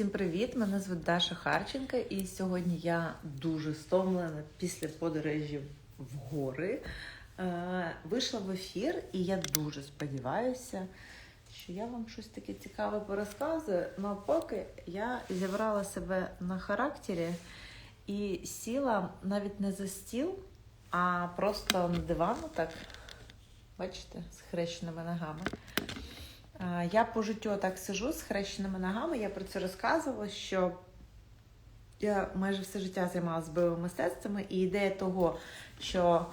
Всім привіт! Мене звуть Даша Харченка, і сьогодні я дуже стомлена після подорожі в гори. Е, Вийшла в ефір, і я дуже сподіваюся, що я вам щось таке цікаве порозказую. Ну поки я зібрала себе на характері і сіла навіть не за стіл, а просто на диван, так, бачите, з хрещеними ногами. Я по життю так сижу з хрещеними ногами. Я про це розказувала, що я майже все життя займалася бойовими мистецтвами, і ідея того, що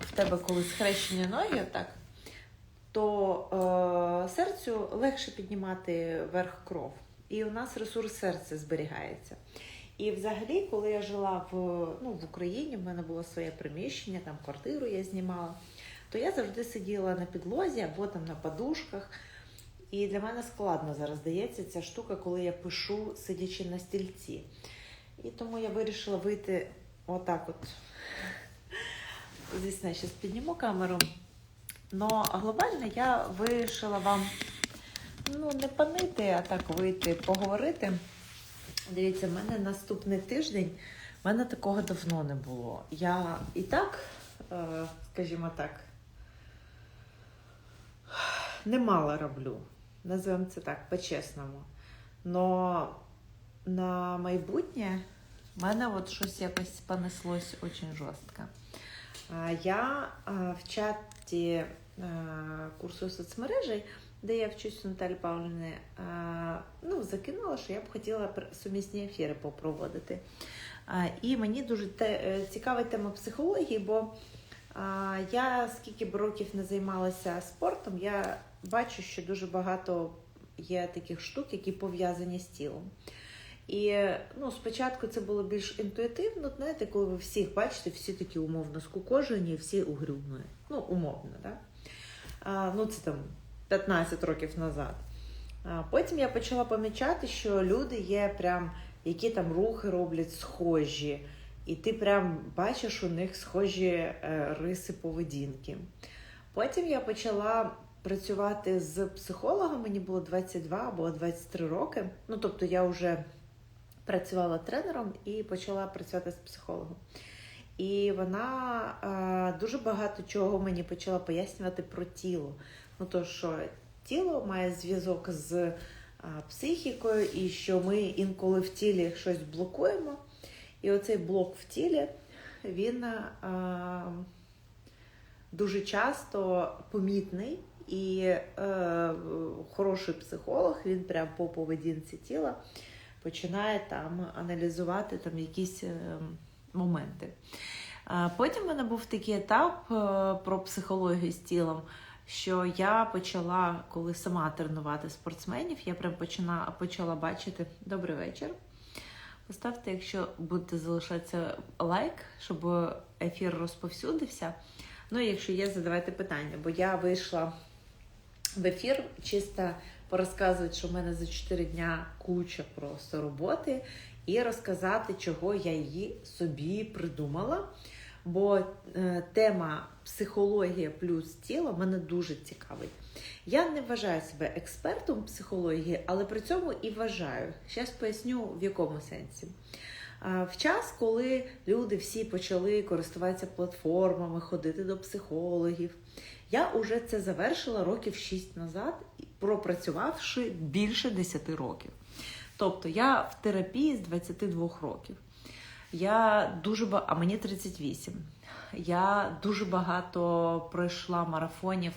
в тебе коли схрещені ноги, так, то е, серцю легше піднімати вверх кров. І у нас ресурс серця зберігається. І взагалі, коли я жила в, ну, в Україні, в мене було своє приміщення, там квартиру я знімала, то я завжди сиділа на підлозі або там на подушках. І для мене складно зараз здається ця штука, коли я пишу, сидячи на стільці. І тому я вирішила вийти отак от. Звісно, я зараз підніму камеру. Но глобально я вирішила вам ну, не панити, а так вийти, поговорити. Дивіться, в мене наступний тиждень, в мене такого давно не було. Я і так, е, скажімо так, немало роблю. Називаємо це так, по-чесному. Но на майбутнє в мене от щось якось понеслось дуже жорстко. Я в чаті курсу соцмережей, де я вчусь у Наталі Павлівни, ну, закинула, що я б хотіла сумісні ефіри попроводити. І мені дуже е, цікава тема психології, бо я скільки б років не займалася спортом, я бачу, що дуже багато є таких штук, які пов'язані з тілом. І ну, спочатку це було більш інтуїтивно, знаєте, коли ви всіх бачите, всі такі умовно скукожені, всі угрюмні. Ну, умовно, так? А, ну, це там 15 років назад. А, потім я почала помічати, що люди є прям, які там рухи роблять схожі. І ти прям бачиш у них схожі е, риси поведінки. Потім я почала працювати з психологом, мені було 22 або 23 роки. Ну, тобто я вже працювала тренером і почала працювати з психологом. І вона е, дуже багато чого мені почала пояснювати про тіло. Ну, то, що тіло має зв'язок з е, психікою, і що ми інколи в тілі щось блокуємо. І оцей блок в тілі, він е, дуже часто помітний. І е, хороший психолог, він прям по поведінці тіла починає там аналізувати там якісь е, моменти. А потім в мене був такий етап е, про психологію з тілом, що я почала, коли сама тренувати спортсменів, я прям почина, почала бачити добрий вечір. Поставте, якщо будете залишатися лайк, щоб ефір розповсюдився. Ну, і якщо є, задавайте питання, бо я вийшла в ефір чисто порозказувати, що в мене за 4 дня куча просто роботи, і розказати, чого я її собі придумала. Бо е, тема психологія плюс тіло мене дуже цікавить. Я не вважаю себе експертом психології, але при цьому і вважаю. Зараз поясню в якому сенсі. В час, коли люди всі почали користуватися платформами, ходити до психологів, я вже це завершила років 6 назад, пропрацювавши більше 10 років. Тобто я в терапії з 22 років. Я дуже ба... а мені 38. Я дуже багато пройшла марафонів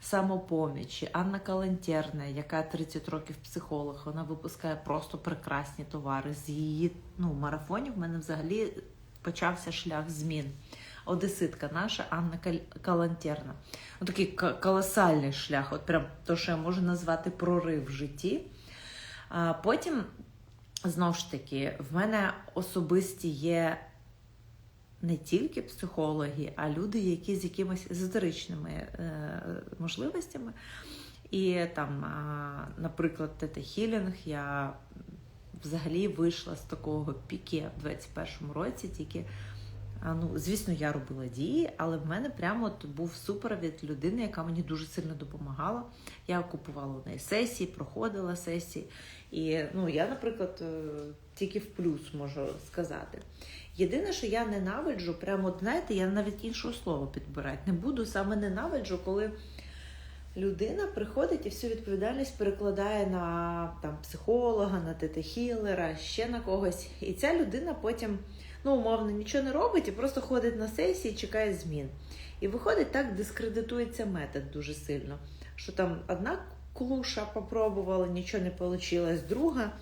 самопомічі. Анна Калантерна, яка 30 років психолог, вона випускає просто прекрасні товари. З її ну, марафонів в мене взагалі почався шлях змін. Одеситка наша Анна Калантерна. Ось такий колосальний шлях, от прям то, що я можу назвати прорив в житті. А Потім, знову ж таки, в мене особисті є не тільки психологи, а люди, які з якимись езотеричними е, можливостями. І там, а, наприклад, Тета Хілінг, я взагалі вийшла з такого піке в 21-му році, тільки Ну, звісно, я робила дії, але в мене прямо от був супровід людини, яка мені дуже сильно допомагала. Я купувала у неї сесії, проходила сесії. І ну, я, наприклад, е, тільки в плюс можу сказати. Єдине, що я ненавиджу, прямо, знаєте, я навіть іншого слова підбирати не буду. Саме ненавиджу, коли людина приходить і всю відповідальність перекладає на там, психолога, на тета-хілера, ще на когось. І ця людина потім, ну, умовно, нічого не робить і просто ходить на сесії, чекає змін. І виходить, так дискредитується метод дуже сильно. Що там одна клуша попробувала, нічого не вийшло, друга.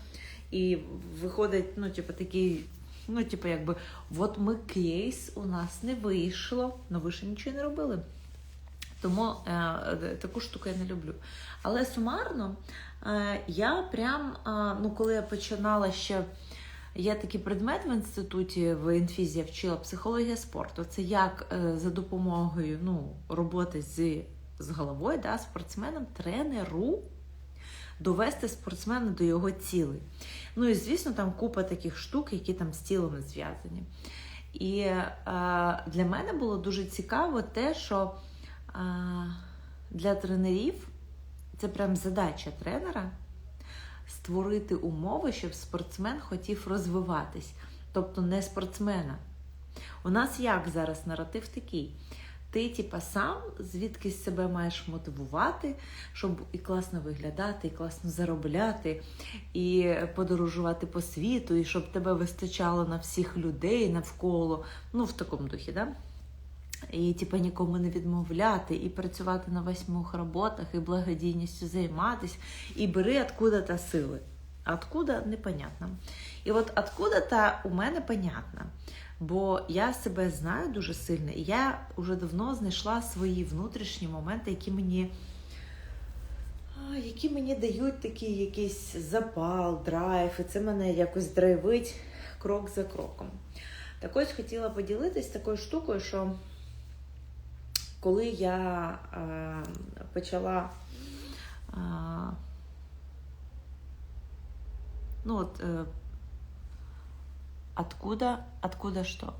І виходить, ну, типу, такий, ну, типу, якби, от ми кейс, у нас не вийшло, ну ви ще нічого не робили. Тому е, таку штуку я не люблю. Але сумарно, е, я прям, е, ну, коли я починала ще. Є такий предмет в інституті в інфізі, я вчила психологія спорту. Це як е, за допомогою ну, роботи з з головою, да, спортсменом, тренеру довести спортсмена до його цілей. Ну і звісно, там купа таких штук, які там з тілом зв'язані. І е, для мене було дуже цікаво те, що е, для тренерів це прям задача тренера створити умови, щоб спортсмен хотів розвиватись, тобто не спортсмена. У нас як зараз наратив такий? Ти, типа, сам звідкись себе маєш мотивувати, щоб і класно виглядати, і класно заробляти, і подорожувати по світу, і щоб тебе вистачало на всіх людей навколо. Ну, в такому духі, да? І типу, нікому не відмовляти, і працювати на восьмох роботах, і благодійністю займатися, і бери откуда-то сили. Откуда непонятно. І от откуда-то у мене понятно. Бо я себе знаю дуже сильно, і я вже давно знайшла свої внутрішні моменти, які мені які мені дають такий якийсь запал, драйв, і це мене якось драйвить крок за кроком. Так ось хотіла поділитись такою штукою, що коли я е, почала е, ну от, е, откуда, откуда що?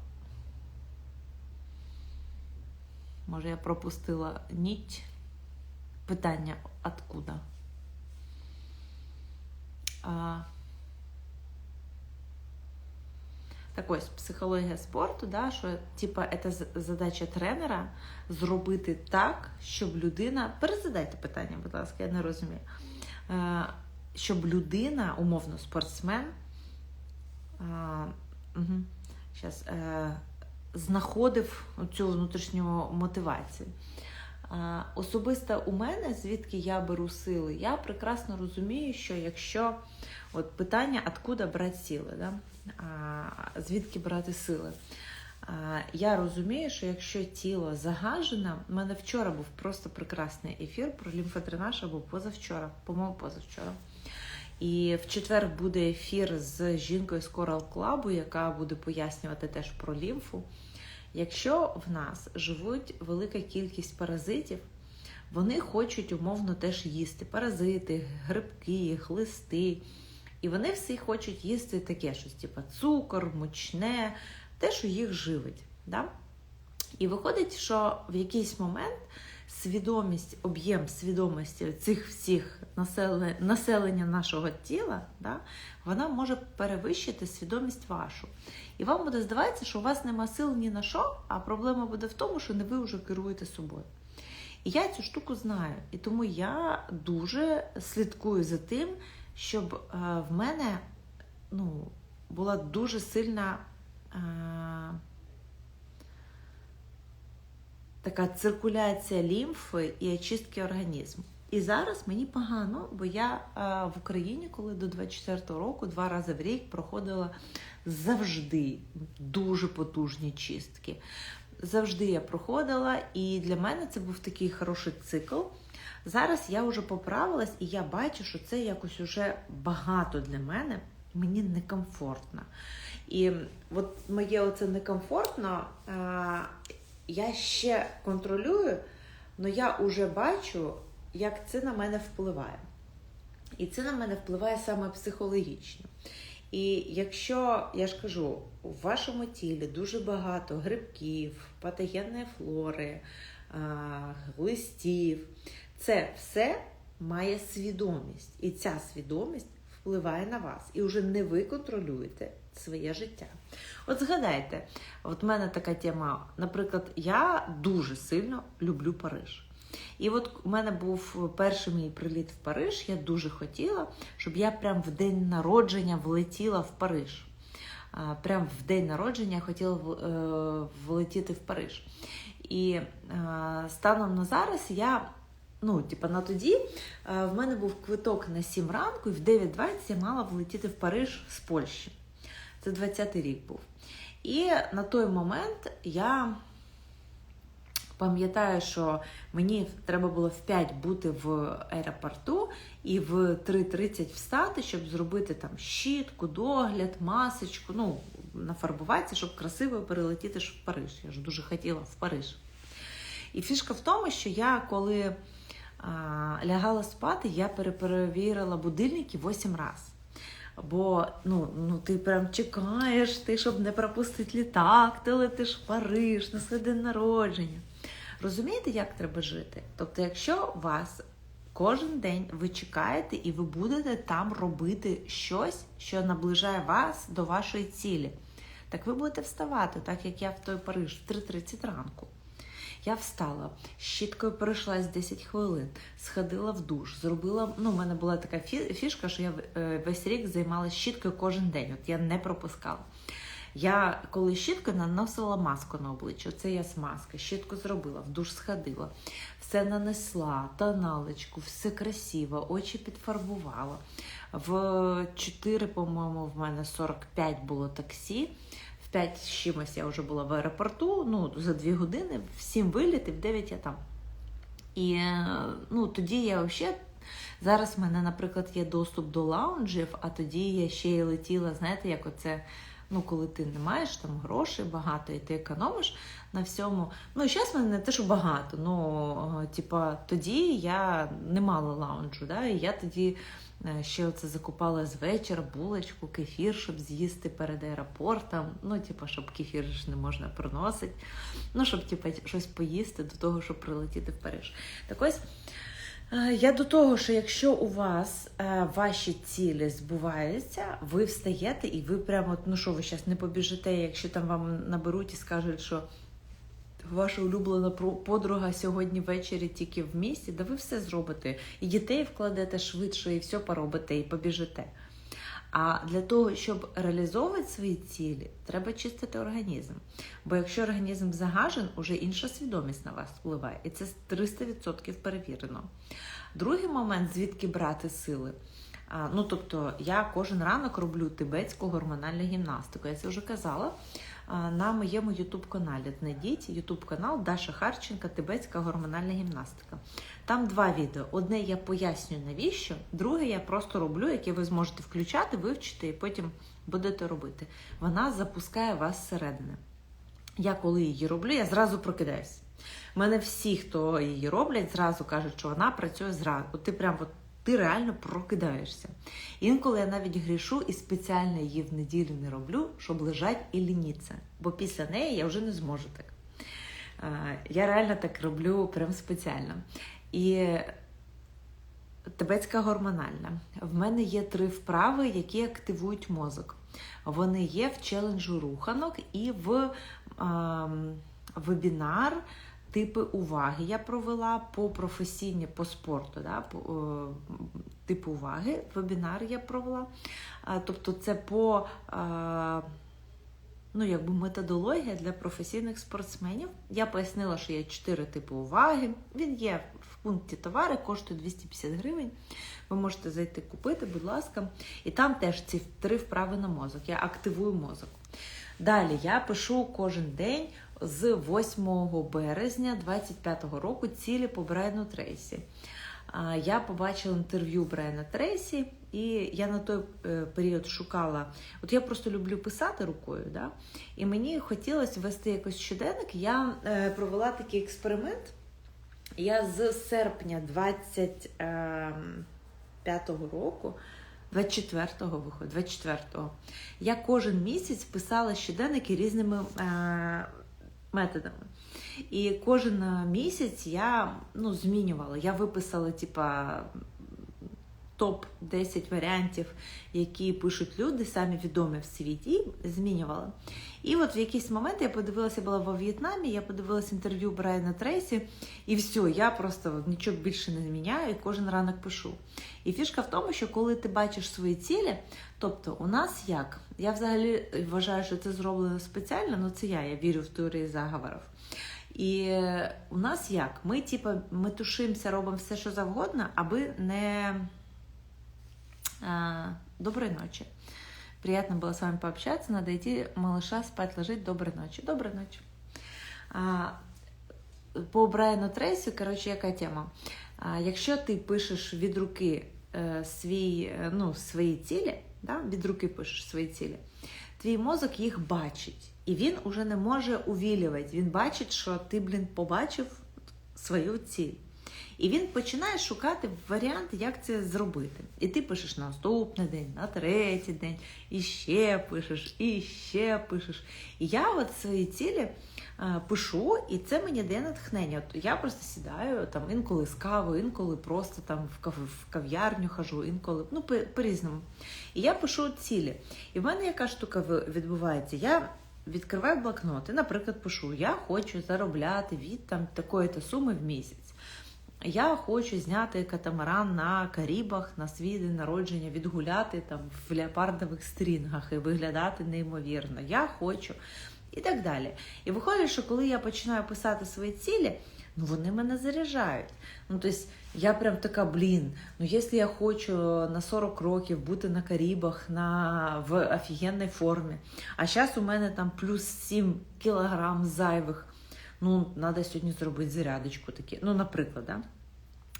Може, я пропустила нить питання откуда? А, Так ось психологія спорту, да, що типа це задача тренера зробити так, щоб людина. Перезадайте питання, будь ласка, я не розумію. Е, щоб людина, умовно, спортсмен, угу, знаходив цю внутрішню мотивацію. Особисто у мене, звідки я беру сили, я прекрасно розумію, що якщо от питання, откуда брати сили, да? звідки брати сили. Я розумію, що якщо тіло загажене, у мене вчора був просто прекрасний ефір про лімфодренаж або позавчора, по-моєму, позавчора. І в четвер буде ефір з жінкою з Coral Club, яка буде пояснювати теж про лімфу. Якщо в нас живуть велика кількість паразитів, вони хочуть умовно теж їсти паразити, грибки, хлисти. І вони всі хочуть їсти таке щось, типу цукор, мучне, те, що їх живить. Да? І виходить, що в якийсь момент свідомість, об'єм свідомості цих всіх населення, нашого тіла, да, вона може перевищити свідомість вашу. І вам буде здаватися, що у вас нема сил ні на що, а проблема буде в тому, що не ви вже керуєте собою. І я цю штуку знаю. І тому я дуже слідкую за тим, щоб е, в мене ну, була дуже сильна. Е, така циркуляція лімфи і очистки організму. І зараз мені погано, бо я е, в Україні, коли до 24-го року два рази в рік проходила завжди дуже потужні чистки. Завжди я проходила, і для мене це був такий хороший цикл. Зараз я вже поправилась, і я бачу, що це якось уже багато для мене, мені некомфортно. І от моє оце некомфортно, я ще контролюю, але я вже бачу, як це на мене впливає. І це на мене впливає саме психологічно. І якщо я ж кажу, у вашому тілі дуже багато грибків, патогенної флори, листів, це все має свідомість. І ця свідомість впливає на вас. І вже не ви контролюєте своє життя. От згадайте, от в мене така тема, наприклад, я дуже сильно люблю Париж. І от у мене був перший мій приліт в Париж. Я дуже хотіла, щоб я прям в день народження влетіла в Париж. Прям в день народження я хотіла е, влетіти в Париж. І е, станом на зараз я. Ну, типа на тоді е, в мене був квиток на 7 ранку, і в 9.20 я мала влетіти в Париж з Польщі. Це 20-й рік був. І на той момент я пам'ятаю, що мені треба було в 5 бути в аеропорту і в 3.30 встати, щоб зробити там щітку, догляд, масочку, ну, нафарбуватися, щоб красиво перелетіти в Париж. Я ж дуже хотіла в Париж. І фішка в тому, що я коли а, лягала спати, я переперевірила будильники 8 разів. Бо ну, ну, ти прям чекаєш, ти, щоб не пропустити літак, ти летиш в Париж на свій день народження. Розумієте, як треба жити? Тобто, якщо вас кожен день ви чекаєте і ви будете там робити щось, що наближає вас до вашої цілі, так ви будете вставати, так як я в той Париж в 3.30 ранку. Я встала, щіткою пройшлась 10 хвилин, сходила в душ, зробила. Ну, у мене була така фішка, що я е, весь рік займалася щіткою кожен день. От я не пропускала. Я коли щіткою наносила маску на обличчя, це я з маски, щітку зробила, в душ сходила, все нанесла, тоналечку, все красиво, очі підфарбувала. В 4, по-моєму, в мене 45 було таксі. В 5 з чимось я вже була в аеропорту, ну, за 2 години, в 7 виліт і в 9 я там. І ну, тоді я взагалі. Зараз в мене, наприклад, є доступ до лаунжів, а тоді я ще й летіла, знаєте, як оце, ну, коли ти не маєш там грошей багато і ти економиш на всьому. Ну, зараз мене не те, що багато, ну, типа, тоді я не мала лаунжу, да, і я тоді ще оце закупала з вечора булочку, кефір, щоб з'їсти перед аеропортом. Ну, типа, щоб кефір ж не можна проносити. Ну, щоб типа, щось поїсти до того, щоб прилетіти в Париж. Так ось. Е, Я до того, що якщо у вас е, ваші цілі збуваються, ви встаєте і ви прямо, ну що ви зараз не побіжите, якщо там вам наберуть і скажуть, що ваша улюблена подруга сьогодні ввечері тільки в місті, да ви все зробите. І дітей вкладете швидше, і все поробите, і побіжите. А для того, щоб реалізовувати свої цілі, треба чистити організм. Бо якщо організм загажен, уже інша свідомість на вас впливає. І це 300% перевірено. Другий момент, звідки брати сили. А, Ну, тобто, я кожен ранок роблю тибетську гормональну гімнастику. Я це вже казала на моєму ютуб-каналі. Знайдіть ютуб-канал Даша Харченка, Тибетська гормональна гімнастика. Там два відео. Одне я пояснюю навіщо, друге я просто роблю, яке ви зможете включати, вивчити і потім будете робити. Вона запускає вас зсередини. Я коли її роблю, я зразу прокидаюсь. У мене всі, хто її роблять, зразу кажуть, що вона працює зразу. От ти прям от, ти реально прокидаєшся. Інколи я навіть грішу і спеціально її в неділю не роблю, щоб лежать і лініться. Бо після неї я вже не зможу так. Е, Я реально так роблю прям спеціально. І Тибетська гормональна. В мене є три вправи, які активують мозок. Вони є в челенджу руханок і в ем, вебінар типи уваги. Я провела по професійні, по спорту, да, по, е, типу уваги. Вебінар я провела. А, тобто це по е, ну, якби методологія для професійних спортсменів. Я пояснила, що є чотири типи уваги. Він є в пункті товари, коштує 250 гривень. Ви можете зайти купити, будь ласка. І там теж ці три вправи на мозок. Я активую мозок. Далі я пишу кожен день з 8 березня 25-го року цілі по Брайану Трейсі. Я побачила інтерв'ю Брайана Трейсі, і я на той е, період шукала. От я просто люблю писати рукою, да? і мені хотілося вести якось щоденник. Я е, провела такий експеримент. Я з серпня 25-го року 24-го виходить, 24-го. Я кожен місяць писала щоденники різними е, методами. І кожен е, місяць я ну, змінювала. Я виписала, типа. Топ 10 варіантів, які пишуть люди, самі відомі в світі, і змінювала. І от в якийсь момент я подивилася, була во В'єтнамі, я подивилася інтерв'ю Брайана Трейсі, і все, я просто нічого більше не зміняю і кожен ранок пишу. І фішка в тому, що коли ти бачиш свої цілі, тобто у нас як? Я взагалі вважаю, що це зроблено спеціально, ну це я, я вірю в теорії заговорів. І у нас як? Ми, типа, ми тушимося, робимо все, що завгодно, аби не. Доброй ночи. Приятно было с вами пообщаться. Надо идти малыша спать ложить. Доброй ночи. Доброй ночи. По Брайану Трейсі, коротше, яка тема? Якщо ти пишеш від руки е, свій, е, ну, свої цілі, да, від руки пишеш свої цілі, твій мозок їх бачить. І він уже не може увілювати. Він бачить, що ти, блін, побачив свою ціль. І він починає шукати варіанти, як це зробити. І ти пишеш на наступний день, на третій день, і ще пишеш, і ще пишеш. І я от свої цілі пишу, і це мені дає натхнення. От я просто сідаю там інколи з кавою, інколи просто там в, кав... в кав'ярню хожу, інколи ну по- по-різному. І я пишу цілі. І в мене яка штука відбувається? Я відкриваю блокнот і, наприклад, пишу: я хочу заробляти від там такої-то суми в місяць. Я хочу зняти катамаран на Карібах на свій день народження, відгуляти там в леопардових стрінгах і виглядати неймовірно. Я хочу і так далі. І виходить, що коли я починаю писати свої цілі, ну вони мене заряджають. Ну, тобто, я прям така, блін, ну якщо я хочу на 40 років бути на Карібах на, в офігенній формі, а зараз у мене там плюс 7 кілограм зайвих. Ну, треба сьогодні зробити зарядочку такі. Ну, наприклад, да?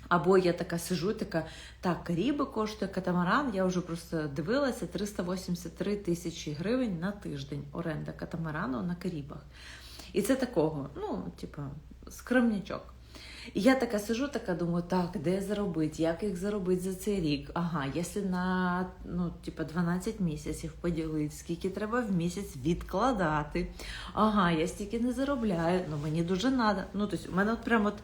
Або я така сижу, така, так, Каріби коштує катамаран, я вже просто дивилася 383 тисячі гривень на тиждень оренда катамарану на Карібах. І це такого, ну, типу, скромнячок. І я така сижу, така думаю, так, де заробити, як їх заробити за цей рік? Ага, якщо на ну, типу, 12 місяців поділити, скільки треба в місяць відкладати. Ага, я стільки не заробляю, ну мені дуже треба. Ну, тобто, у мене от прямо от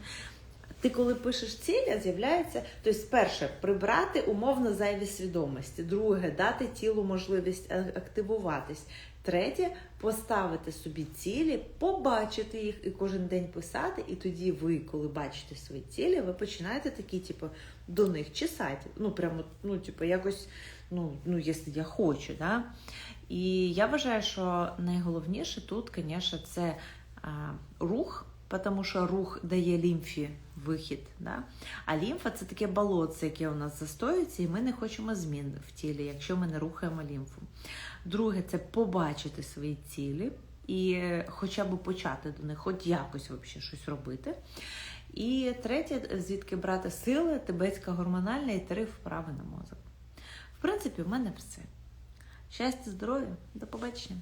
ти коли пишеш цілі, з'являється, тобто, перше, прибрати умовно зайві свідомості. Друге, дати тілу можливість активуватись. Третє поставити собі цілі, побачити їх і кожен день писати. І тоді ви, коли бачите свої цілі, ви починаєте такі, типу, до них чесати. Ну, прямо, ну, типу, якось, ну, ну, якщо я хочу, да. І я вважаю, що найголовніше тут, звісно, це а, рух, тому що рух дає лімфі вихід. Да? А лімфа це таке болотце, яке у нас застоюється, і ми не хочемо змін в тілі, якщо ми не рухаємо лімфу. Друге, це побачити свої цілі і хоча б почати до них, хоч якось взагалі щось робити. І третє, звідки брати сили, тибетська гормональна і три вправи на мозок. В принципі, в мене все. Щастя, здоров'я, до побачення.